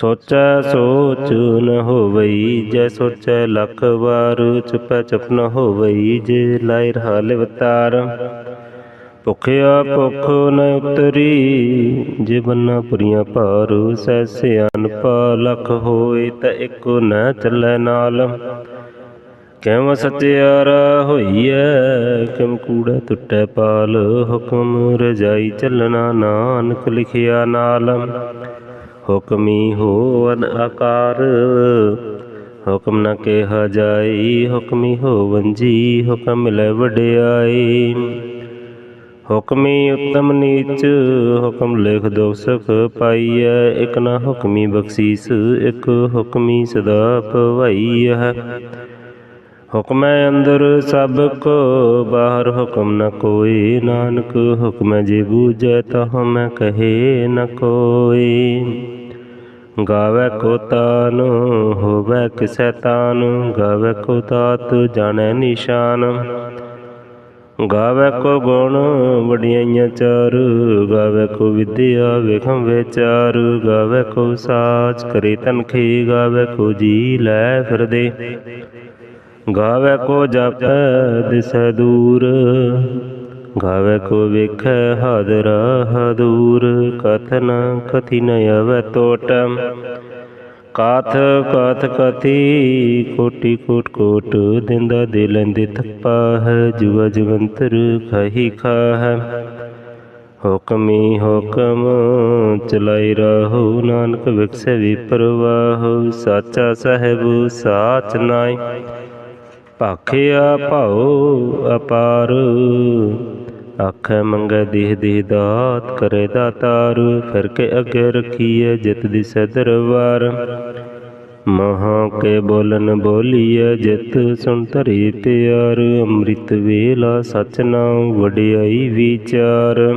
ਸੋਚੈ ਸੋਚ ਨ ਹੋਵਈ ਜੈ, ਸੋਚੈ ਲੱਖ ਵਾਰ ਚੁਪੈ ਚੁਪ ਨ ਹੋਵਈ ਜੇ, ਲਾਇ ਰਹਾ ਲਿਵਤਾਰ ਭੁਖਿਆ ਭੁਖ ਨ ਉਤਰੀ, ਜੇ ਬੰਨਾ ਪੁਰੀਆਂ ਭਾਰ ਸੈ ਸਿਆਨ ਪਾ ਲਖ ਹੋਏ ਤਾਂ ਇੱਕੋ ਨ ਚੱਲੈ ਨਾਲ। ਕਿਮ ਸਚਿਆਰਾ ਹੋਈਐ ਕਿਮ ਕੂੜਾ ਟੁੱਟੈ ਪਾਲ, ਹੁਕਮ ਰਜਾਈ ਚੱਲਣਾ ਨਾਨਕ ਲਿਖਿਆ ਨਾਲ। ਹੁਕਮੀ ਹੋਵਨ ਆਕਾਰ। ਹੁਕਮ ਨ ਕਿਹਾ ਜਾਈ, ਹੁਕਮੀ ਹੋਵਨ ਜੀ, ਹੁਕਮ ਮਿਲੈ ਵਡਿਆਈ। ਹੁਕਮੀ ਉਤਮ ਨੀਚ, ਹੁਕਮ ਲਿਖ ਦੋ ਸੁਖ ਪਾਈਐ। ਇਕ ਨਾ ਹੁਕਮੀ ਬਖਸ਼ੀਸ, ਇਕ ਹੁਕਮੀ ਸਦਾ ਪਵਾਈ ਹੈ ਹੁਕਮੈ ਅੰਦਰ ਸਭ ਕੋ, ਬਾਹਰ ਹੁਕਮ ਨ ਕੋਈ। ਨਾਨਕ ਹੁਕਮੈ ਜੇ ਬੂਝੈ ਤਹ ਮੈਂ ਕਹੇ ਨ ਕੋਈ। ਗਾਵੇ ਕੋ ਤਾਨ, ਹੋਵੇ ਕਿਸੈ ਤਾਨ, ਗਾਵੇ ਕੋ ਤਾਤ ਜਾਣੈ ਨਿਸ਼ਾਨ। ਗਾਵੇ ਕੋ ਗੁਣ ਵਡਿਆਈਆਂ ਚਾਰ, ਗਾਵੇ ਕੋ ਵਿਦਿਆ ਵੇਖਮ ਵਿਚਾਰ। ਗਾਵੇ ਕੋ ਸਾਚ ਕਰੇ ਤਨਖੀ ਗਾਵੇ ਕੋ ਜੀ ਲੈ ਫਿਰਦੇ। ਗਾਵੇ ਕੋ ਜਪੈ ਦਿਸੈ ਦੂਰ ਗਾਵੇ ਕੋ ਵੇਖੈ ਹਾਜ਼ਰ ਹਦੂਰ ਕਥਨ ਕਥੀ ਨ ਆਵੈ ਟੋਟ ਕਾਥ ਕਾਥ ਕਥੀ, ਕੋਟੀ ਕੋਟ ਕੋਟ ਦਿੰਦਾ ਦੇ ਲੈਂਦੇ ਥੱਪਾ ਹੈ ਜੁਗਾ ਜਵੰਤਰ ਖਾਹੀ ਖਾਹ ਹੁਕਮੀ ਹੁਕਮ ਚਲਾਈ ਰਹੋ, ਨਾਨਕ ਵਿਖਸੇ ਵੀ ਪਰਵਾਹ, ਸਾਚਾ ਸਾਹਿਬ ਸਾਚ ਨਾਈ ਭਾਖਿਆ ਭਾਉ ਅਪਾਰ ਆਖੇ ਮੰਗੇ ਦੇਹ ਦੇਹ ਦਾਤ ਕਰੇ ਦਾਤਾਰ, ਫਿਰ ਕੇ ਅੱਗੇ ਰਖੀਏ ਜਿਤ ਦਿਸੈ ਦਰਬਾਰ। ਮਹਾ ਕੇ ਬੋਲਨ ਬੋਲੀਐ ਜਿਤ ਸੁਣ ਧਰੀ ਪਿਆਰ, ਅੰਮ੍ਰਿਤ ਵੇਲਾ ਸਚ ਨਾਮ ਵਡਿਆਈ ਵਿਚਾਰ।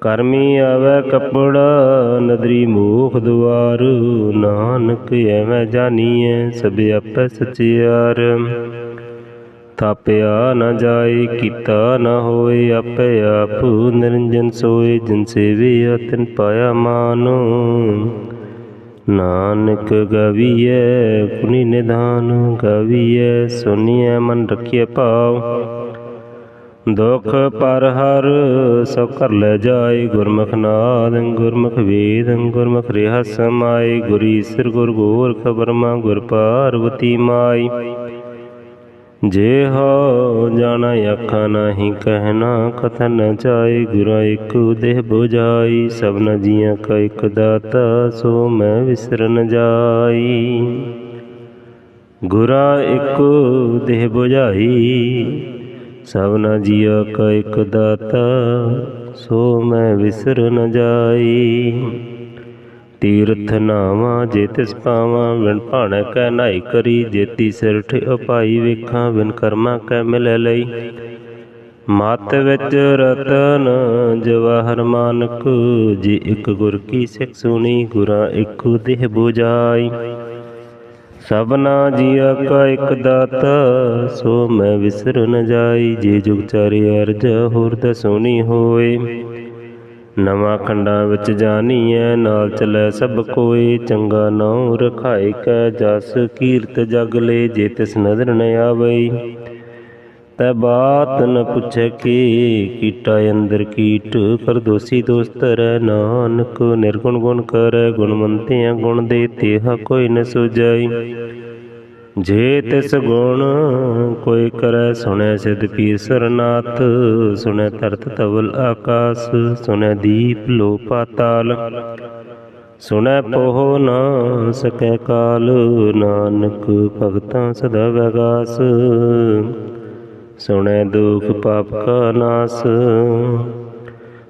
ਕਰਮੀ ਆਵੇ ਕਪੜਾ, ਨਦਰੀ ਮੋਖ ਦੁਆਰ, ਨਾਨਕ ਐਵੇਂ ਜਾਣੀਐ ਸਭ ਆਪੇ ਸਚਿਆਰ। ਤਾਪਿਆ ਨ ਜਾਏ, ਕੀਤਾ ਨ ਹੋਏ, ਆਪੇ ਆਪੂ ਨਿਰੰਜਨ ਸੋਏ, ਜਿਨ ਸੇਵਿਆ ਤਿਨ ਪਾਇਆ ਮਾਨੋ। ਨਾਨਕ ਗਵੀਐ ਕੁਨੀ ਨਿਧਾਨ ਗਵੀਐ, ਸੁਨੀਐ ਮਨ ਰਖਿਐ ਭਾਵ। ਦੁਖ ਪਰ ਹਰ ਸਭ ਕਰ ਲੈ ਜਾਏ, ਗੁਰਮੁਖ ਨਾਦ, ਗੁਰਮੁਖ ਵੇਦ, ਗੁਰਮੁਖ ਰਿਹਾ ਸਮਾਏ ਗੁਰੀ ਸਿਰ ਗੁਰ ਗੋਰਖ ਬਰਮਾ ਗੁਰ ਪਾਰਵਤੀ ਮਾਈ ਜੇ ਹੋ ਜਾਣਾ ਅੱਖਾਂ ਨਹੀਂ, ਕਹਿਣਾ ਕਥਨ ਨ ਜਾਏ ਗੁਰਾ ਇੱਕ ਦੇਹ 부ਝਾਈ ਸਭਨ ਜੀਆਂ ਕਾ ਇੱਕ ਦਾਤਾ, ਸੋ ਮੈਂ ਵਿਸਰਨ ਜਾਈ। ਗੁਰਾ ਇੱਕ ਦੇਹ 부ਝਾਈ ਸਭਨਾ ਜੀਆ ਕਾ ਇੱਕ ਦਾਤਾ, ਸੋ ਮੈਂ ਵਿਸਰ ਨ ਜਾਈ। ਤੀਰਥ ਨਾਵਾਂ, ਜੇ ਤਿਸ ਪਾਵਾਂ ਵਿਣ ਭਾਣ ਕੈ ਨਾਈ ਕਰੀ ਜੇਤੀ ਸਿਰਠ ਅਪਾਈ ਵੇਖਾਂ ਵਿਨ ਕਰਮਾ ਕੈ ਮਿਲੈ ਲਈ। ਮਤ ਵਿੱਚ ਰਤਨ ਜਵਾਹਰ ਮਾਨਕ, ਜੀ ਇੱਕ ਗੁਰ ਕੀ ਸਿੱਖ ਸੁਣੀ, ਗੁਰਾਂ ਇੱਕ ਦੇਹ 부ਝਾਈ ਸਭਨਾ ਜੀਆ ਕਾ ਇੱਕ ਦਾਤਾ, ਸੋ ਮੈਂ ਵਿਸਰ ਨ ਜਾਈ, ਜੇ ਜੁਗ ਚਾਰੇ ਅਰਜ ਹੋਰ ਦਸੋਣੀ ਹੋਏ। ਨਵਾਂ ਖੰਡਾਂ ਵਿੱਚ ਜਾਣੀਐ, ਨਾਲ ਚੱਲੈ ਸਭ ਕੋਏ। ਚੰਗਾ ਨਾਉ ਰਖਾਇ ਕੈ ਜਸ, ਕੀਰਤ ਜਗ ਲੈ ਜੇ ਤਿਸ ਨਦਰ ਨ ਆਵਈ। ਤੈ ਬਾਤ ਨ ਪੁੱਛੈ ਕੀ, ਕੀਟਾ ਅੰਦਰ ਕੀਟ ਕਰ ਦੋਸੀ ਦੋਸਤ ਰਹਿ ਨਾਨਕ। ਨਿਰਗੁਣ ਗੁਣ ਕਰ ਗੁਣਵੰਤਿਆਂ ਗੁਣ ਦੇ ਤੇਹਾ ਕੋਈ ਨ ਸੁਜਾਈ ਜੇ ਤਿਸ ਗੁਣ ਕੋਈ ਕਰੈ, ਸੁਣੈ ਸਿਧ ਪੀਰ ਸਰਨਾਥ ਸੁਣੈ ਧਰਤ ਤਵਲ ਆਕਾਸ, ਸੁਣੈ ਦੀਪ ਲੋ ਪਾਤਾਲ ਸੁਣੈ ਪੋਹ ਨਾ ਸਕੈ ਕਾਲ, ਨਾਨਕ ਭਗਤਾਂ ਸਦਾ ਵਗਾਸ, ਸੁਣੈ ਦੁਖ ਪਾਪ ਕਾ ਨਾਸ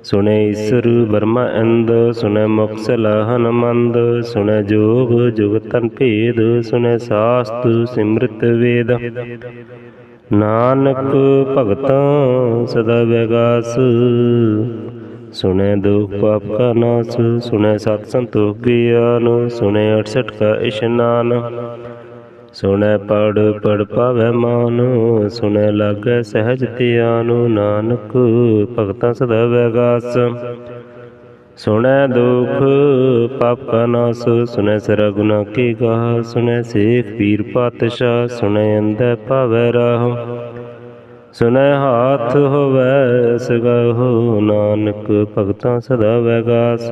ਸੁਣੈ ਈਸਰ ਬਰਮਾ ਇੰਦ ਸੁਣੈ ਮੁਖ ਸਲਾਹਨ ਸੁਣੈ ਸੁਣੇ ਜੋਗ ਜੁਗਤਨ ਭੇਦ, ਸੁਣੈ ਸਾਸਤ ਸਿਮ੍ਰਿਤ ਵੇਦ। ਨਾਨਕ ਭਗਤਾਂ ਸਦਾ ਵਿਗਾਸ ਸੁਣੇ ਦੁਖ ਪਾਪ ਕਾ ਨਾਸ, ਸੁਣੈ ਸਤ ਸੰਤੋਖ ਗਿਆਨ ਸੁਣੇ 68 ਕਾ ਇਸ਼ਨਾਨ। ਸੁਣੈ ਪੜ ਪੜ ਪਾਵੈ ਮਾਨ, ਸੁਣੈ ਲਾਗੈ ਸਹਿਜ ਧਿਆਨ, ਨਾਨਕ ਭਗਤਾਂ ਸਦਾ ਵੈਗਾਸ। ਸੁਣੈ ਦੁਖ, ਪਾਪ ਕਾ ਨਾਸ, ਸੁਣੈ ਸਰ ਗੁਨਾ ਕੀ ਗਾਹ, ਸੁਣੈ ਸੇਖ ਪੀਰ ਪਾਤਸ਼ਾਹ, ਸੁਣੈ ਅੰਦੈ ਭਾਵੈ ਰਾਹ। ਸੁਣੈ ਹਾਥ ਹੋਵੈ ਸਗਹੁ, ਨਾਨਕ ਭਗਤਾਂ ਸਦਾ ਵੈਗਾਸ,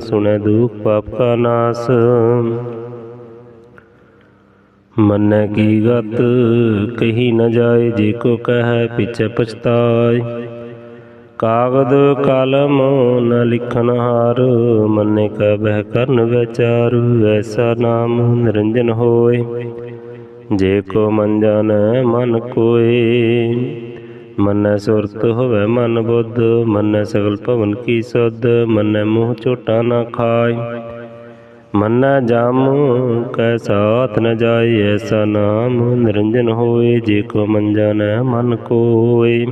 ਸੁਣੈ ਦੁਖ, ਪਾਪ ਕਾ ਨਾਸ। ਮੰਨੈ ਕੀ ਗਤ? ਕਹੀ ਨ ਜਾਏ ਜੇ ਕੋ ਕਹੈ ਪਿਛੈ ਪਛਤਾਏ। ਕਾਗਦ ਕਲਮ ਨ ਲਿਖਨ ਹਾਰ, ਮੰਨੇ ਕਾ ਬਹਿ ਕਰਨ ਵਿਚਾਰ, ਐਸਾ ਨਾਮ ਨਿਰੰਜਨ ਹੋਏ। ਜੇ ਕੋ ਮਨ ਜਾਣੈ ਮਨ ਕੋਏ, ਮੰਨੈ ਸੁਰਤ ਹੋਵੇ ਮਨ ਬੁੱਧ, ਮੰਨੈ ਸਗਲ ਭਵਨ ਕੀ ਸੁਧ ਮੰਨੈ ਮੂੰਹ ਝੋਟਾ ਨਾ ਖਾਏ। ਮੰਨੈ ਜਮ, ਕੈ ਸਾਥ ਨ ਜਾਏ ਐਸਾ ਨਾਮ, ਨਿਰੰਜਨ ਹੋਏ ਜੇ ਕੋ ਮਨ ਜਾਣੈ ਮਨ ਕੋਏ।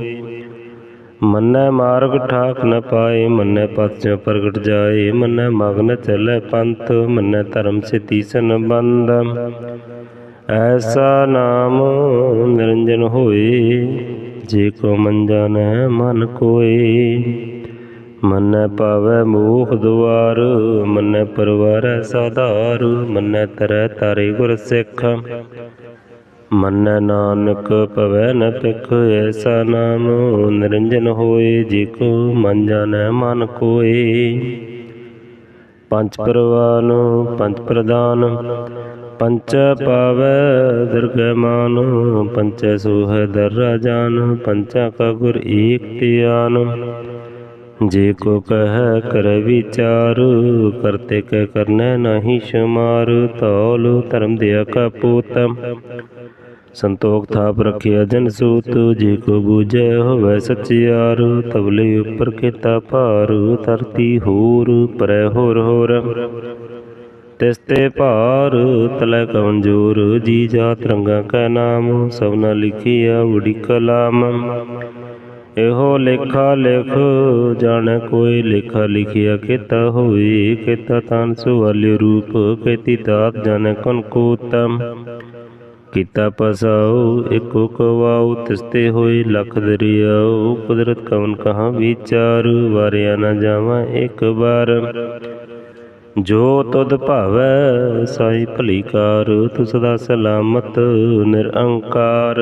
ਮੰਨੈ ਮਾਰਗ ਠਾਕ ਨ ਪਾਏ, ਮੰਨੈ ਪਤਿ ਪ੍ਰਗਟ ਜਾਏ, ਮੰਨੈ ਮਗਨ ਚਲੈ ਪੰਥ, ਮੰਨੈ ਧਰਮ ਸਿਤੀ ਸੰਬੰਧ। ਐਸਾ ਨਾਮ ਨਿਰੰਜਨ ਹੋਏ, ਜੇ ਕੋ ਮਨ ਜਾਣੈ ਮਨ ਕੋਏ। ਮੰਨੈ ਪਾਵੈ ਮੋਖ ਦੁਆਰ, ਮੰਨੈ ਪਰਵਾਰੈ ਸਾਧਾਰ, ਮੰਨੈ ਤਰੈ ਤਾਰੇ ਗੁਰ ਸਿੱਖ। ਮੰਨੈ ਨਾਨਕ ਭਵੈ ਨ ਪਿਖ ਐਸਾ ਨਾਮ, ਨਿਰੰਜਨ ਹੋਏ ਜੇ ਕੋ ਮਨ ਜਾਣੈ ਮਨ ਕੋਏ। ਪੰਜ ਪਰਵਾਨ ਪੰਜ ਪ੍ਰਦਾਨ ਪੰਚ ਪਾਵੈ ਦੁਰਗੈ ਮਾਨ, ਪੰਚ ਸੋਹ ਦਰ ਜਾਨ, ਪੰਚਾ ਕਾ ਗੁਰ ਏਕ ਧਿਆਨ। ਜੇ ਕੋ ਕਹਿ ਕਰ ਵਿਚਾਰ ਕਰਤੇ ਕਹਿ ਕਰਨੈ ਨਾਹੀ ਸ਼ਮਾਰ, ਤੌਲ ਧਰਮ ਦਿਆ ਕਾ ਪੂਤ। ਸੰਤੋਖ ਥਾਪ ਰਖਿਆ ਜਨ ਸੂਤ, ਜੇ ਕੋ ਬੂਝੈ ਹੋਵੇ ਸਚਿਆਰ ਤਬਲੇ ਉੱਪਰ ਕੀਤਾ ਭਾਰ, ਧਰਤੀ ਹੋਰ, ਪਰੈ ਹੋਰ ਹੋਰ। ਤਿਸ ਤੇ ਭਾਰ, ਤਲੈ ਕਮਜੋਰ ਜੀ ਜਾਤ ਰੰਗਾ ਕੈ ਨਾਮ, ਸਭਨਾ ਲਿਖਿਆ ਉੜੀ ਕਲਾਮ। ਇਹੋ ਲੇਖਾ ਲਿਖ, ਜਾਣ ਕੋਈ ਲੇਖਾ ਲਿਖਿਆ ਕੀਤਾ ਹੋਈ ਕੀਤਾ ਤਨ ਸੁਵਾਲੇ ਰੂਪ ਕੀਤੀ ਦਾਤ ਜਾਣ ਕਨ ਕੋਤਮ ਕੀਤਾ ਪਸਾਉ ਇਕੋ ਕਵਾਉ, ਤਿਸਤੇ ਹੋਏ ਲਖ ਦਰਿਆਉ, ਕੁਦਰਤ ਕਵਨ ਕਹਾ ਵਿਚਾਰ, ਵਾਰਿਆ ਨਾ ਜਾਵਾਂ ਇੱਕ ਵਾਰ। ਜੋ ਤੁਧ ਭਾਵੈ ਸਾਈ ਭਲੀ ਕਾਰ ਤੂ ਸਦਾ ਸਲਾਮਤ ਨਿਰੰਕਾਰ।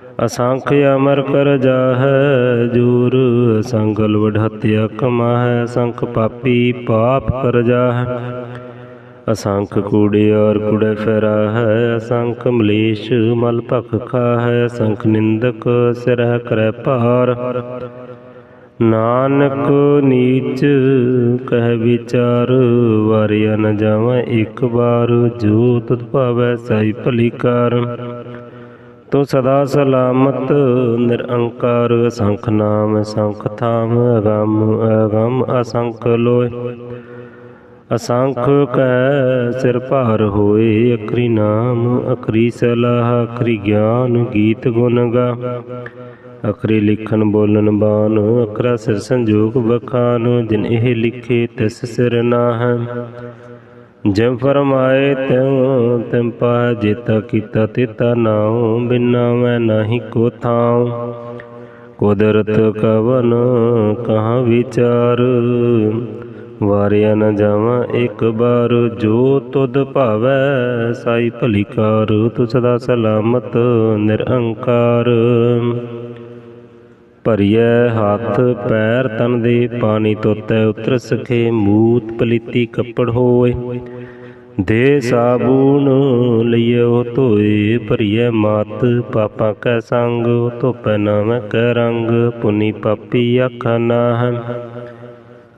ਅਸੰਖ ਅਮਰ ਕਰ ਜਾਹੈ, ਜੂਰ ਅਸੰਗਲ ਵਢਤਿਆ ਕਮਾਹੈ ਅਸੰਖ ਪਾਪੀ ਪਾਪ ਕਰ ਜਾਹੈ। ਅਸੰਖ ਕੂੜੇ ਔਰ ਕੁੜੇ ਫੇਰਾ ਹੈ ਅਸੰਖ ਮਲੇਸ਼ ਮਲ ਭਖ ਖਾਹੈ ਅਸੰਖ ਨਿੰਦਕ ਸਿਰਹ ਕਰੈ ਭਾਰ। ਨਾਨਕ ਨੀਚ ਕਹਿ ਵਿਚਾਰ, ਵਾਰਿਆ ਨ ਜਾਵਾਂ ਇੱਕ ਵਾਰ, ਜੋ ਤੁਧ ਭਾਵੈ ਸਾਈ ਭਲੀ ਕਾਰ। ਤੂੰ ਸਦਾ ਸਲਾਮਤ ਨਿਰੰਕਾਰ ਅਸੰਖ ਨਾਮ ਅਸੰਖ ਥਾਮ ਅਗੰਮ ਅਗੰਮ ਅਸੰਖ ਲੋਏ। ਅਸੰਖ ਕੈ ਸਿਰ ਭਾਰ ਹੋਏ, ਅਖਰੀ ਨਾਮ ਅਖਰੀ ਸਲਾਹ, ਅਖਰੀ ਗਿਆਨ ਗੀਤ ਗੁਣ ਗਾ। ਅਖਰੀ ਲਿਖਣ ਬੋਲਣ ਬਾਨ ਅਖਰਾ ਸਿਰ ਸੰਜੋਗ ਬਖਾਨ ਜਿਨ ਇਹ ਲਿਖੇ ਤਿਸ ਸਿਰ ਨਾ ਨਾਹ। ਜਿਮ ਫਰਮਾਏ ਤਿਉ, ਤਿਮ ਪਾਇ ਜੇਤਾ ਕੀਤਾ ਤੇਤਾ ਨਾਉ, ਬਿਨਾ ਮੈਂ ਨਾਹੀ ਕੋ ਥਾਉ। ਕੁਦਰਤ ਕਵਨ ਕਹਾਂ ਵਿਚਾਰ, ਵਾਰਿਆ ਨ ਜਾਵਾਂ ਇੱਕ ਬਾਰ, ਜੋ ਤੁਧ ਭਾਵੈ ਸਾਈ ਭਲੀਕਾਰ ਸਦਾ ਸਲਾਮਤ ਨਿਰੰਕਾਰ। ਭਰੀਐ ਹੱਥ, ਪੈਰ ਤਨ ਦੇ ਪਾਣੀ ਤੋਤੈ, ਉਤਰ ਸਖੇ ਮੂਤ ਪਲੀਤੀ ਕੱਪੜ ਹੋਏ। ਦੇ ਸਾਬੂਨ ਲਈਓ ਧੋਏ, ਭਰੀਐ ਮਾਤ, ਪਾਪਾ ਕੈ ਸੰਗ, ਧੋਪੈ ਨਾਮ ਕੈ ਰੰਗ, ਪੁਨੀ ਪਾਪੀ ਆਖਾ ਨਾ ਹੈ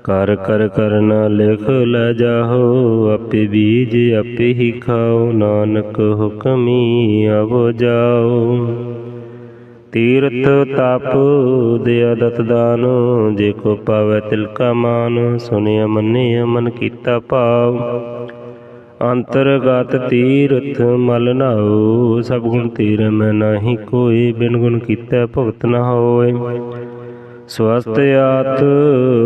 ਕਰ ਕਰ ਕਰਨਾ ਲਿਖ ਲੈ ਜਾਹੋ, ਆਪੇ ਬੀਜ ਆਪੇ ਹੀ ਖਾਓ, ਨਾਨਕ ਹੁਕਮੀ ਆਵੋ ਜਾਓ। ਤੀਰਥ ਤਪ ਦਿਆ ਦਤ ਦਾਨ, ਜੇ ਕੋ ਪਾਵੈ ਤਿਲ ਮਾਨ ਸੁਨਿਆ ਮੰਨਿਆ ਮਨ ਕੀਤਾ ਭਾਵ। ਅੰਤਰਗਤ ਤੀਰਥ ਮਲ ਨਾਉ, ਸਭ ਗੁਣ ਤੀਰ ਮੈਂ ਨਾਹੀ ਕੋਈ, ਬਿਨ ਗੁਣ ਕੀਤਾ ਭੁਗਤ ਨਾ ਹੋਏ। ਸਵਸਤ ਆਤ,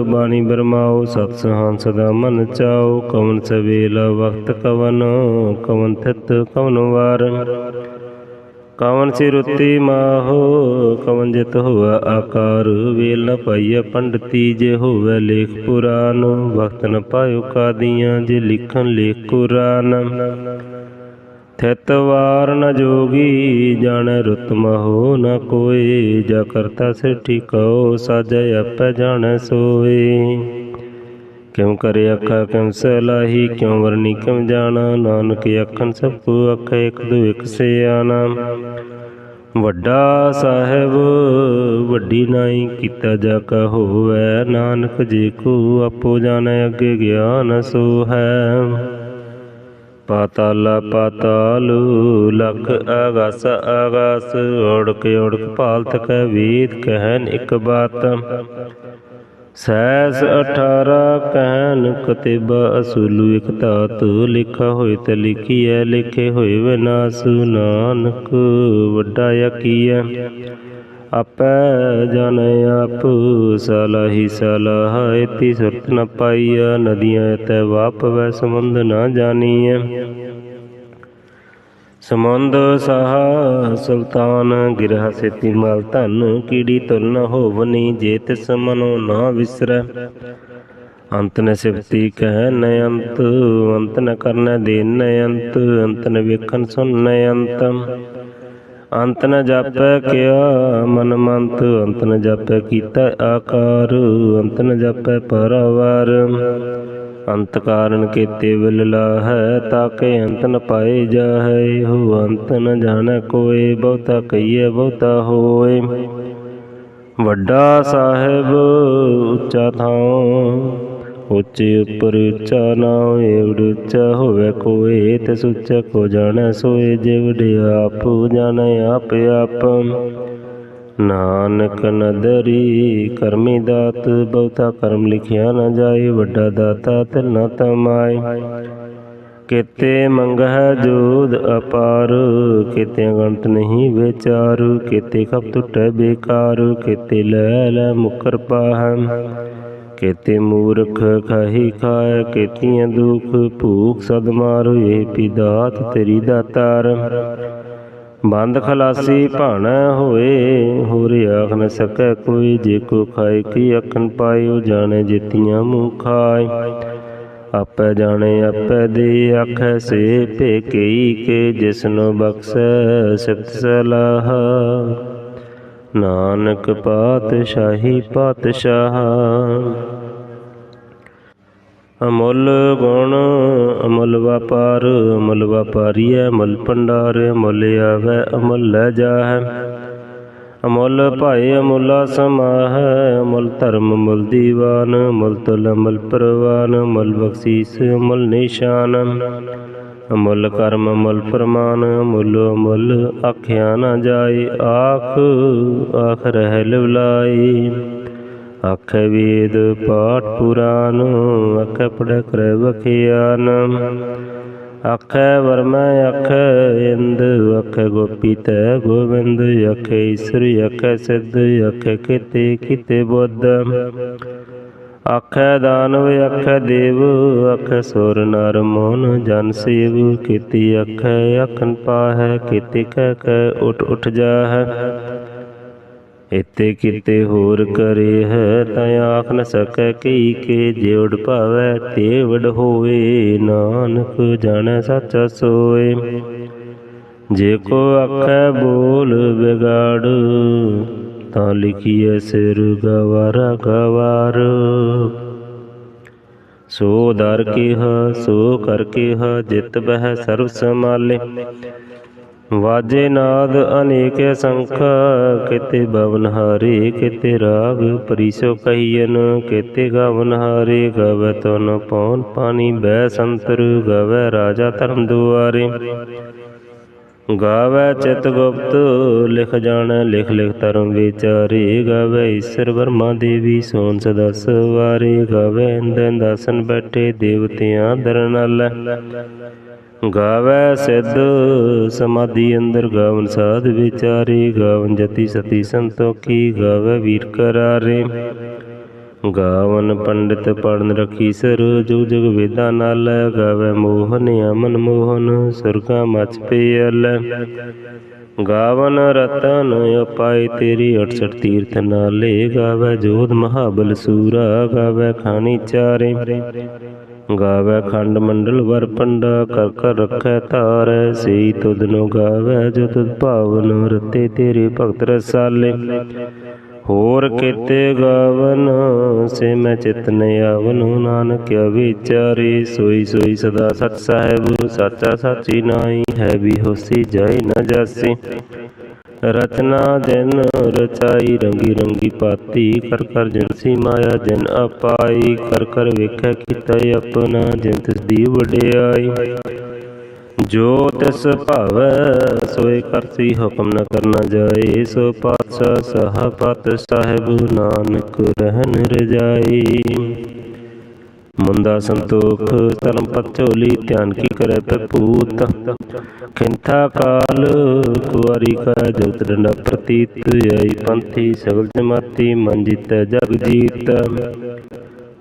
ਬਾਣੀ ਬਰਮਾਓ ਸਤ ਸਹਾਨ ਸਦਾ ਮਨ ਚਾਓ ਕਵਨ ਸਵੇਲਾ ਵਕਤ ਕਵਨ ਕਵਨ ਥਿਤ ਕਵਨ ਵਾਰ। ਕਵਨ ਸਿਰੁੱਤੀ ਮਾਹੋ, ਕਵਨ ਜਿਤ ਹੋਆ ਆਕਾਰ, ਵੇਲ ਨ ਪਾਈਆ ਪੰਡਤੀ ਜੇ ਹੋਵੇ ਲੇਖ ਪੁਰਾਨ ਵਕਤ ਨ ਪਾਇਓ ਕਾਦੀਆਂ ਜੇ ਲਿਖਨ ਲੇਖ ਕੁਰਾਨ। ਥਿਤ ਵਾਰ ਨ ਜੋਗੀ, ਜਾਣੈ ਰੁਤ ਮਹੋ ਨ ਕੋਏ, ਜਾ ਕਰਤਾ ਸਿਠੀ ਕਉ ਸਾਜੈ ਆਪੈ ਜਾਣੈ ਸੋਏ। ਕਿਉ ਕਰੇ ਅੱਖਾਂ ਕਿਉ ਸਲਾਹੀ, ਕਿਉ ਵਰਨੀ ਕਿਉ ਜਾਣਾ? ਨਾਨਕ ਅੱਖਨ ਸਭ ਕੋ ਅੱਖ ਇੱਕ ਦੋ ਇੱਕ ਸਿਆਣਾ ਵੱਡਾ ਸਾਹਿਬ, ਵੱਡੀ ਨਾਈ, ਕੀਤਾ ਜਾ ਕਾ ਹੋਵੈ। ਨਾਨਕ ਜੀ ਕੋ ਆਪੋ ਜਾਣੈ, ਅੱਗੇ ਗਿਆਨ ਸੋ ਹੈ। ਪਾਤਾਲਾ ਪਾਤਾਲ, ਲਖ ਆਗਾਸ ਆਗਾਸ। ਓੜਕ ਓੜਕ ਭਾਲਤ ਕੈ ਵੇਦ ਕਹਿਨ ਇੱਕ ਬਾਤ। ਸੈਸ 18 ਕਹਿਨ ਕਤਿਬ ਅਸੂਲੂ ਇਕ ਧਾਤ, ਲਿਖਾ ਹੋਏ ਤੇ ਲਿਖੀਐ, ਲਿਖੇ ਹੋਏ ਵਿਨਾਸ਼ ਨਾਨਕ, ਵੱਡਾ ਆਕੀਐ ਆਪੈ ਜਾਣੈ ਆਪ ਸਲਾਹੀ ਸਲਾਹ, ਇਤੀ ਸੁਰਤ ਨ ਪਾਈਆ ਨਦੀਆਂ ਤੈ ਵਾਪਵੈ ਸਮੁੰਦ ਨ ਜਾਣੀਐ ਸਮੁੰਦ ਸਾਹ ਸੁਲਤਾਨ, ਗਿਰਹ ਸੇਤੀ ਮਲ ਧਨ, ਕੀੜੀ ਤੁਲ ਨ ਹੋਵਨੀ, ਜੇ ਤਿਸ ਮਨੋ ਨਾ ਵਿਸਰੈ। ਅੰਤ ਨ ਸਿਫਤੀ ਕਹਿ ਨ ਅੰਤ ਅੰਤ ਨ ਕਰਨ ਦੇ ਨ ਅੰਤ ਅੰਤ ਨ ਵੇਖਣ ਸੁਨ ਨ ਅੰਤ। ਅੰਤ ਨ ਜਾਪੈ ਕਿਆ ਮਨ ਮੰਤ, ਅੰਤ ਨ ਜਾਪੈ ਕੀਤਾ ਆਕਾਰ, ਅੰਤ ਨ ਜਾਪੈ ਪਰਵਾਰ। ਅੰਤ ਕਾਰਨ ਕੀਤੇ ਵਿਲ ਲਾਹੈ, ਤਾਕੇ ਅੰਤ ਨ ਪਾਏ ਜਾਹੈ। ਹੋ ਅੰਤ ਨ ਜਾਣੈ ਕੋਏ, ਬਹੁਤਾ ਕਹੀਏ ਬਹੁਤਾ ਹੋਏ। ਵੱਡਾ ਸਾਹਿਬ ਉੱਚਾ ਥਾਂ ਉੱਚੇ ਉੱਪਰ ਉੱਚਾ ਨਾ ਏਵੜ ਉੱਚਾ ਹੋਵੇ ਕੋਏ। ਤੇ ਸੁੱਚਾ ਕੋ ਜਾਣੈ ਸੋਏ, ਜਿਵ ਆਪ ਜਾਣੈ ਆਪ ਆਪ ਨਾਨਕ ਨਦਰੀ ਕਰਮੀ ਦਾਤ, ਬਹੁਤਾ ਕਰਮ ਲਿਖਿਆ ਨਾ ਜਾਏ, ਵੱਡਾ ਦਾਤਾ ਤਿਲ ਨਾ ਤਮਾਏ। ਕਿਤੇ ਮੰਗਹਿ ਜੋਦ ਅਪਾਰ, ਕਿਤੇ ਗੰਤ ਨਹੀਂ ਵਿਚਾਰ, ਕਿਤੇ ਖਪ ਟੁਟੈ ਬੇਕਾਰ, ਕਿਤੇ ਲੈ ਲੈ ਮੁਕਰ ਪਾਹੰ ਕਿਤੇ ਮੂਰਖ ਖਾਹੀ ਖਾਇ ਕਿਤੀਆਂ ਦੁਖ ਭੂਖ ਸਦ ਮਾਰ, ਇਹ ਪਿਦਾਤ ਤੇਰੀ ਦਾਤਾਰ ਬੰਦ ਖਲਾਸੀ ਭਾਣਾ ਹੋਏ, ਹੋਰ ਆਖ ਨ ਸਕੈ ਕੋਈ, ਜੇ ਕੋ ਖਾਏ ਕੀ ਅਖਨ ਪਾਇਓ ਜਾਣੇ ਜਿਤੀਆਂ ਮੂੰਹ ਖਾਏ। ਆਪੇ ਜਾਣੇ, ਆਪੇ ਦੇ ਆਖੈ ਸੇ ਭੇ ਕੇ ਜਿਸਨੋ ਬਖਸ਼ੈ ਸਿਫਤ ਸਲਾਹ। ਨਾਨਕ ਪਾਤਸ਼ਾਹੀ ਪਾਤਸ਼ਾਹ। ਅਮੁੱਲ ਗੁਣ ਅਮਲ ਵਪਾਰ, ਅਮੁੱਲ ਵਪਾਰੀਐ, ਅਮੁੱਲ ਭੰਡਾਰ ਅਮੁੱਲ ਆਵੈ, ਅਮਲ ਲੈ ਜਾਹੈ। ਅਮੁੱਲ ਭਾਈ ਅਮੁੱਲਾ ਸਮਾਹ, ਅਮੁੱਲ ਧਰਮ ਅਮੁੱਲ ਦੀਵਾਨ, ਅਮੁੱਲ ਤਲ ਅਮੁੱਲ ਪ੍ਰਵਾਨ, ਅਮੁੱਲ ਬਖਸ਼ੀਸ ਅਮੁੱਲ ਨਿਸ਼ਾਨ। ਅਮੁੱਲ ਕਰਮ ਅਮੁੱਲ ਫਰਮਾਨ, ਅਮੁੱਲ ਅਮੁੱਲ ਆਖਿਆ ਨਾ ਜਾਏ, ਆਖ ਆਖ ਰਹਿ ਲਿਵਲਾਈ ਆਖੇ ਵੇਦ ਪਾਠ ਪੁਰਾਨ, ਆਖੇ ਪੜੈ ਕਰੈ ਵਖਿਆਨ। ਆਖੇ ਵਰਮੈ, ਆਖੇ ਇੰਦ, ਆਖੇ ਗੋਪੀ ਤੈ ਗੋਬਿੰਦ ਆਖੇ ਈਸ਼ਰ, ਆਖੇ ਸਿੱਧ, ਆਖੇ ਕਿਤੇ ਕਿਤੇ ਬੁੱਧ। ਆਖੈ ਦਾਨਵ, ਆਖੈ ਦੇਵ, ਆਖੈ ਸੁਰ ਨਰ ਮੋਹਨ, ਜਨ ਸੇਵ, ਕੀਤੀ ਆਖੈ ਆਖਨ ਪਾਹੈ, ਕੀਤੀ ਕਹਿ ਕਹਿ, ਉਠ ਉਠ ਜਾਹੈ। ਇਤੇ ਕਿਤੇ ਹੋਰ ਕਰੇ ਹੈ ਤਾਂ ਆਖ ਨ ਸਕੈ ਕੀ ਕੇ ਜੇ ਭਾਵੈ ਤੇ ਵਡ ਹੋਵੇ, ਨਾਨਕ ਜਾਣੈ ਸੱਚਾ ਸੋਏ। ਜੇ ਕੋ ਆਖੈ ਬੋਲ ਵਿਗਾੜ, ਤਾਂ ਲਿਖੀਐ ਸਿਰ ਗਵਾਰਾ ਗਵਾਰ। ਸੋ ਦਰ ਕੀਹ ਸੋ ਕਰ ਕੀਹ ਜਿਤ ਬਹਿ ਸਰਬ ਸਮਾਲੇ ਵਾਜੇ ਨਾਦ ਅਨੇਕ ਸੰਖ, ਕਿਤੇ ਬਵਨ ਹਾਰੇ, ਕਿਤੇ ਰਾਗ ਪਰਿਸੋ ਕਹੀਨ ਕਿਤੇ ਗਵਨ ਹਾਰੇ, ਗਵੈ ਤਨ ਪੌਨ ਪਾਣੀ ਬੈ ਸੰਤਰ, ਗਵੈ ਰਾਜਾ ਧਰਮ ਦੁਆਰੇ। ਗਾਵੈ ਚਿਤ ਗੁਪਤ, ਲਿਖ ਜਾਣ, ਲਿਖ ਲਿਖ ਧਰਮ ਵਿਚਾਰੇ। ਗਾਵੈ ਈਸ਼ਰ ਵਰਮਾ ਦੇਵੀ, ਸੋਨ ਸਦਾ ਸਵਾਰੇ। ਗਾਵੈ ਇੰਦਨ ਦਸਨ ਬੈਠੇ, ਦੇਵਤਿਆਂ ਦਰਨਲ ਗਾਵੈ ਸਿੱਧ ਸਮਾਧੀ ਅੰਦਰ, ਗਾਵਨ ਸਾਧ ਵਿਚਾਰੇ, ਗਾਵਨ ਜਤੀ ਸਤੀ ਸੰਤੋਖੀ, ਗਾਵੈ ਵੀਰ ਕਰਾਰੇ। ਗਾਵਨ ਪੰਡਿਤ ਪੜਨ ਰਖੀ ਸਰ, ਜੋ ਜਗ ਵੇਦਾਂ ਨਾਲ, ਗਾਵੈ ਮੋਹਨ, ਅਮਨ ਮੋਹਨ, ਸੁਰਗਾ ਮਚ ਪੇ ਅਲ ਗਾਵਨ ਰਤਨ ਉਪਾਇ ਤੇਰੀ 68 ਤੀਰਥ ਨਾਲੇ ਗਾਵੈ ਜੋਧ ਮਹਾਬਲ ਸੂਰਾ, ਗਾਵੈ ਖਾਨੀ ਚਾਰੇ। ਗਾਵੈ ਖੰਡ ਮੰਡਲ ਵਰ ਪੰਡਾ, ਕਰ ਕਰ ਰਖੈ ਧਾਰੈ, ਸਈ ਨੂੰ ਗਾਵੈ ਜੋ ਤੁਧ ਭਾਵਨ ਰਤੇ ਤੇਰੇ ਭਗਤ ਰਸਾਲੇ। ਹੋਰ ਕੀਤੇ ਗਾਵਨ ਸੇ ਮੈਂ ਚਿਤ ਨ ਆਵਨ। ਨਾਨਕ ਵਿਚਾਰੇ ਸੋਈ ਸੋਈ ਸਦਾ ਸਤ ਸਾਹਿਬ ਸਾਚਾ ਸਾਚੀ ਨਾਈ ਹੈ ਵੀ ਹੋਸੀ ਜਾਈ ਨ ਜਾਸੀ। ਰਚਨਾ ਦਿਨ ਰਚਾਈ ਰੰਗੀ ਰੰਗੀ ਪਾਤੀ। ਕਰ ਕਰ ਜਿਨਸੀ ਮਾਇਆ ਜਨ ਅਪਾਈ। ਕਰ ਕਰ ਵੇਖੈ ਕੀਤਾ ਆਪਣਾ ਜਿਨ ਤਿਸ ਦੀ ਵਡਿਆਈ। ਜੋ ਤਿਸ ਭਾਵੈ ਸੋਏ ਕਰਸੀ ਹੁਕਮ ਨ ਕਰਨਾ ਜਾਏ, ਸੋ ਪਾਤਸ਼ਾਹ ਸਹਾਪਤ ਸਾਹਿਬ ਨਾਨਕ ਰਹਿਨ ਰਜਾਈ। ਮੁੰਦਾ ਸੰਤੋਖ, ਧਰਮ ਪਤੋਲੀ ਧਿਆਨ ਕੀ ਕਰੈ ਪਪੂਤ ਖਿੰਥਾ ਕਾਲ, ਕੁਵਾਰੀ ਕਾ ਜੋਤ ਡੰਡਾ ਪ੍ਰਤੀਤ, ਆਈ ਪੰਥੀ ਸਗਲ ਜਮਾਤੀ, ਮਨ ਜਿਤੈ ਜਗ ਜੀਤ।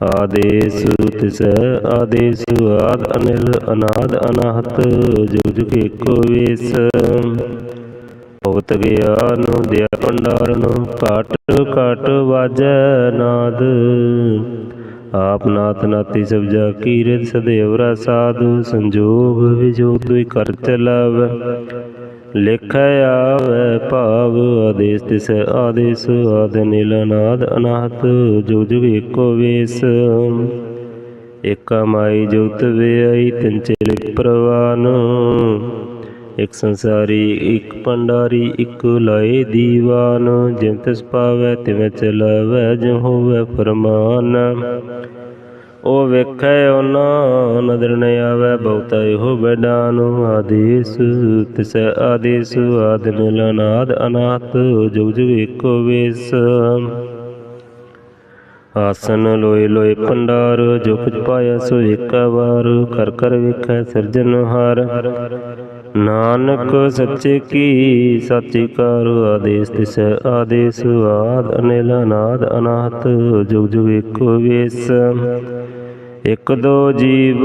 ਆਦੇਸ ਤਿਸ, ਆਦੇਸ ਆਦ ਅਨਿਲ, ਅਨਾਦ ਅਨਾਹਤ, ਜੁਗ ਜੁਗ ਏਕੋ ਵੇਸ। ਭਗਤ ਗਿਆਨ ਦਿਆ ਭੰਡਾਰਨ ਕਾਟ ਕਾਟ ਵਾਜੈ ਨਾਦ। ਆਪ ਨਾਥ ਨਾਤੀ ਸਭ ਜਾ ਕੀਰਤ, ਸਦੇਵ ਰਾ ਸਾਧੂ ਸੰਜੋਗ ਵਿਜੋ ਤੁਈ ਕਰ ਚਲਾਵ। ਲਿਖੈ ਆਵੈ ਭਾਵ ਆਦੇਸ, ਤਿਸ ਆਦੇਸ ਆਦ ਨੀਲ ਅਨਾਦ, ਅਨਾਹਤ ਜੁਗ ਜੁਗ ਏਕੋ ਵੇਸ। ਏਕਾ ਮਾਈ ਜੋਤ ਵੇਈ ਤਿਨ ਚੇਲੇ ਪ੍ਰਵਾਨ। ਇਕ ਸੰਸਾਰੀ, ਇਕ ਪੰਡਾਰੀ ਇਕ ਲਾਏ ਦੀਵਾਨ। ਜਿਨ ਤਿਸ ਪਾਵੈ, ਤਿਵੇਂ ਚਲਾਵੈ, ਜਿਉ ਹੋਵੈ ਫਰਮਾਨ। ਉਹ ਵੇਖੈ ਉਹਨਾਂ ਨਦਰ ਨ ਆਵੈ, ਬਹੁਤਾ ਇਹੋ ਬੈਡਾਨ ਆਦੇਸ। ਤਿਸ ਆਦੇਸ, ਆਦ ਨਿਲਨਾਦ ਅਨਾਥ, ਜੁਗ ਜੁਗ ਏਕੋ ਵੇਸ। ਆਸਨ ਲੋਏ ਲੋਏ ਪੰਡਾਰ, ਜੋ ਕੁਝ ਪਾਇਆ ਸੋ ਏਕਾ ਵਾਰ। ਕਰ ਕਰ ਵੇਖੈ ਸਿਰਜਨਹਾਰ ਨਾਨਕ ਸੱਚੇ ਕੀ, ਸਾਚੀ ਕਾਰ ਆਦੇਸ। ਤਿਸ ਆਦੇਸ, ਆਦ ਅਨਿਲ ਅਨਾਦ ਅਨਾਹਤ ਜੁਗ ਜੁਗ ਏਕੋ ਵੇਸ। ਇਕ ਦੋ ਜੀਵ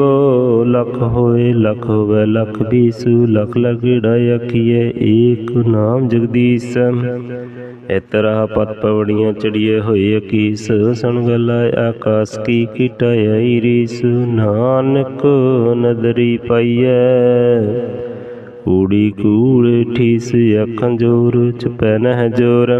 ਲਖ ਹੋਏ, ਲਖ ਹੋਵੇ, ਲਖ ਬੀਸੂ, ਲਖ ਲਗੜਾ ਆਖੀਏ ਏਕ ਨਾਮ ਜਗਦੀਸ਼। ਇਤਰਾ ਪਤ ਪਵੜੀਆਂ ਚੜੀਏ ਹੋਏ ਅਕੀਸ ਸੁਣ ਗਲਾ ਆਕਾਸ ਕੀ ਕੀਟਾਈ ਰੀਸ ਨਾਨਕ ਨਦਰੀ ਪਾਈਐ, ਕੂੜੀ ਕੂੜ ਠੀਸ ਅੱਖਾਂ ਜੋਰ ਚਪੈ ਨਹਿ ਜੋਰ।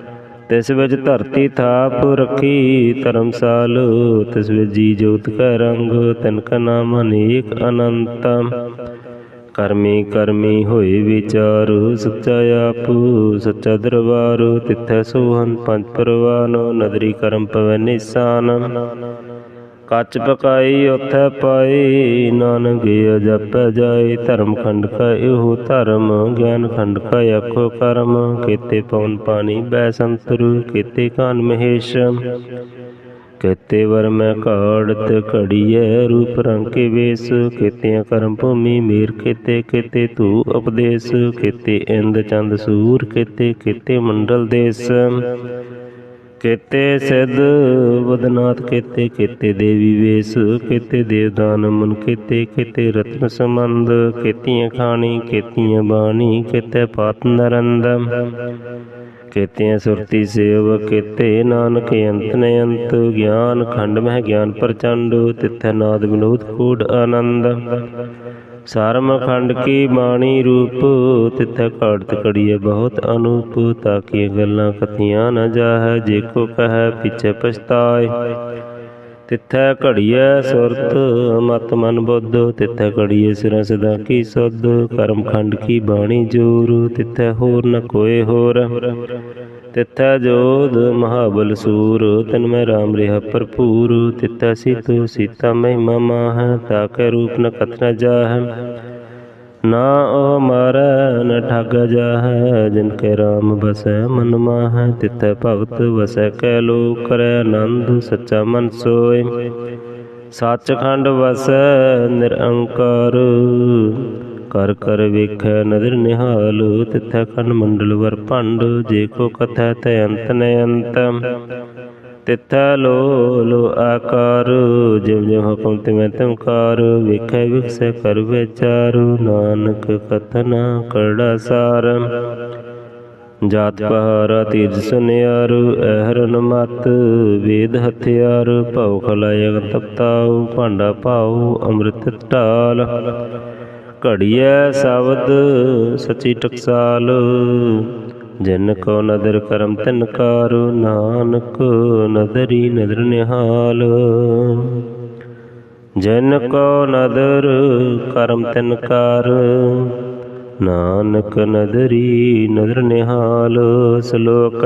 ਤਿਸ ਵਿੱਚ ਧਰਤੀ ਥਾਪ ਰੱਖੀ ਧਰਮਸਾਲ, ਤਿਸ ਵਿੱਚ ਜੀ ਜੋਤ ਕੈ ਰੰਗ, ਤਿਨ ਕਾ ਨਾਮ ਅਨੇਕ ਅਨੰਤ। ਕਰਮੀ ਕਰਮੀ ਹੋਏ ਵਿਚਾਰ, ਸੱਚਾ ਆਪ, ਸੱਚਾ ਦਰਬਾਰ, ਤਿੱਥੈ ਸੋਹਨ ਪੰਜ ਪਰਵਾਨ, ਨਦਰੀ ਕਰਮ ਪਵੈ ਨਿਸ਼ਾਨ। ਕੱਚ ਪਕਾਈ, ਉਥੈ ਪਾਈ। ਨਾਨਕ ਗਿਆ ਜਪੈ ਜਾਏ ਧਰਮ ਖੰਡ ਕਾ ਇਹੋ ਧਰਮ। ਗਿਆਨ ਖੰਡ ਕਾ ਆਖੋ ਕਰਮ। ਕੀਤੇ ਪਵਨ ਪਾਣੀ ਬੈ ਸੰਤਰ ਕੀਤੇ ਕਾਨ ਮਹੇਸ਼। ਕੀਤੇ ਵਰ ਮੈਂ ਘਾੜਤ ਘੜੀਐ ਰੂਪ ਰੰਗ ਕੇ ਵੇਸ। ਕੀਤੇ ਕਰਮ ਭੂਮੀ, ਮੇਰ ਕੀਤੇ ਕੀਤੇ ਤੂ ਉਪਦੇਸ਼। ਕੀਤੇ ਇੰਦ ਚੰਦ ਸੂਰ ਕੀਤੇ ਕੀਤੇ ਮੰਡਲ ਦੇਸ। ਕੇਤੇ ਸਿੱਧ, ਬਦਨਾਥ ਕੀਤੇ ਕੀਤੇ ਦੇਵੀ ਵੇਸ, ਕੇਤੇ ਦੇਵਦਾਨ ਮਨ ਕੀਤੇ ਕੀਤੇ ਰਤਨ ਸੰਬੰਧ, ਕੇਤੀਆਂ ਖਾਣੀ, ਕੇਤੀਆਂ ਬਾਣੀ, ਕੀਤੇ ਪਾਤ ਨਰੰਦ, ਕੀਤੀਆਂ ਸੁਰਤੀ ਸੇਵ ਕੀਤੇ ਨਾਨਕ ਅੰਤ ਨ ਅੰਤ, ਗਿਆਨ ਖੰਡ ਮਹਿ ਗਿਆਨ ਪ੍ਰਚੰਡ, ਤਿਥੈ ਨਾਦ ਵਿਨੋਦ ਕੂੜ ਆਨੰਦ। ਸਰਮ ਖੰਡ ਕੀ ਬਾਣੀ ਰੂਪ, ਤਿਥੈ ਘੜਤ ਕੜੀਏ ਬਹੁਤ ਅਨੂਪ ਤਾਕੀਆਂ ਗੱਲਾਂ ਕਥੀਆਂ ਨਾ ਜਾਹੈ, ਜੇ ਕੋ ਕਹੈ ਪਿਛੈ ਪਛਤਾਏ। ਤਿਥੈ ਘੜੀਐ ਸੁਰਤ, ਮਤ ਮਨ ਬੁੱਧ, ਤਿਥੈ ਘੜੀਐ ਸਿਰਾਂ ਸਦਾ ਕੀ ਸੁਧ। ਕਰਮ ਖੰਡ ਕੀ ਬਾਣੀ ਜੋਰ, ਤਿਥੈ ਹੋਰ ਨ ਕੋਏ ਹੋਰ। ਤਿਥੈ ਜੋਧ ਮਹਾਬਲ ਸੂਰ, ਤਨ ਮੈਂ ਰਾਮ ਰਿਹਾ ਭਰਪੂਰ। ਤਿਥੈ ਸੀਤੋ ਸੀਤਾ ਮਹਿਮਾ ਮਾਹ, ਤਾ ਤਾਕੈ ਰੂਪ ਨ ਕਥ ਨ ਜਾਹੈ। ਨਾ ਉਹ ਮਾਰੈ, ਨ ਠਗ ਜਾਹੈ, ਜਿਨ ਕੇ ਰਾਮ ਬਸੈ ਮਨ ਮਾਹੈ। ਤਿਥੈ ਭਗਤ ਵਸੈ ਕੈ ਲੋ ਕਰੈ ਆਨੰਦ ਸੱਚਾ ਮਨ ਸੋਏ। ਸੱਚਖੰਡ ਵਸੈ ਨਿਰੰਕਾਰ। ਕਰ ਕਰ ਵੇਖੈ ਨਦਰ ਨਿਹਾਲ, ਤਿਥੈ ਖੰਡ ਮੰਡਲ ਵਰ ਭੰਡ, ਜੇ ਕੋ ਕਥੈ ਤੈ ਅੰਤ ਨ ਅੰਤ। ਤਿਥੈ ਲੋ ਲੋ ਆਕਾਰ ਜਿਵ ਜਿਵ ਹੁਕਮ ਤਿਵੇਂ ਤਿਮਕਾਰ ਵੇਖੈ ਵਿਖਸੈ ਕਰ ਵਿਚਾਰ, ਨਾਨਕ ਕਥਨਾ ਕਰੜਾ ਸਾਰ। ਜਾਤ ਪਹਾਰਾ ਤੀਜ ਸੁਨਿਆਰ ਐਹਰਨ ਮਤ ਵੇਦ ਹਥਿਆਰ, ਭਉ ਖਲਾਇ ਤਪਤਾਉ, ਭਾਂਡਾ ਪਾਉ ਅੰਮ੍ਰਿਤ ਢਾਲ। ਘੜੀਐ ਸ਼ਬਦ ਸਚੀ ਟਕਸਾਲ। ਜਿਨ ਕੋ ਨਦਰ ਕਰਮ ਤਿਨ ਕਾਰ, ਨਾਨਕ ਨਦਰੀ ਨਦਰ ਨਿਹਾਲ। ਜਿਨ ਕੋ ਨਦਰ ਕਰਮ ਤਿਨ ਕਾਰ, ਨਾਨਕ ਨਦਰੀ ਨਦਰ ਨਿਹਾਲ। ਸ਼ਲੋਕ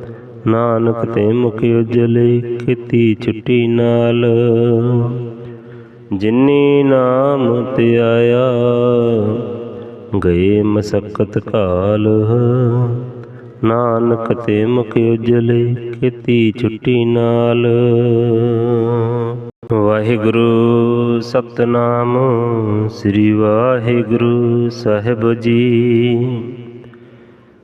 ਨਾਨਕ ਤੇ ਮੁਖ ਉਜਲੇ ਕੀਤੀ ਛੁੱਟੀ ਨਾਲ। ਜਿਨੀ ਨਾਮ ਤੇ ਆਇਆ, ਗਏ ਮਸਕਤ ਕਾਲ। ਨਾਨਕ ਤੇ ਮੁਖ ਉਜਲੇ ਕੀਤੀ ਛੁੱਟੀ ਨਾਲ। ਵਾਹਿਗੁਰੂ ਸਤਨਾਮ, ਸ੍ਰੀ ਵਾਹਿਗੁਰੂ ਸਾਹਿਬ ਜੀ।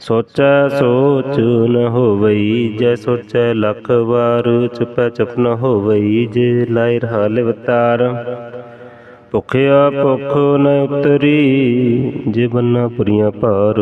ਸੋਚੈ ਸੋਚ ਨ ਹੋਵਈ ਜੈ ਸੋਚੈ ਲੱਖ ਵਾਰ ਚੁਪੈ ਚੁਪ ਨ ਹੋਵਈ ਜੇ ਲਾਇ ਰਹਾ ਲਿਵਤਾਰ ਭੁਖਿਆ ਭੁਖ ਨ ਉਤਰੀ ਜੇ ਬੰਨਾ ਪੁਰੀਆਂ ਭਾਰ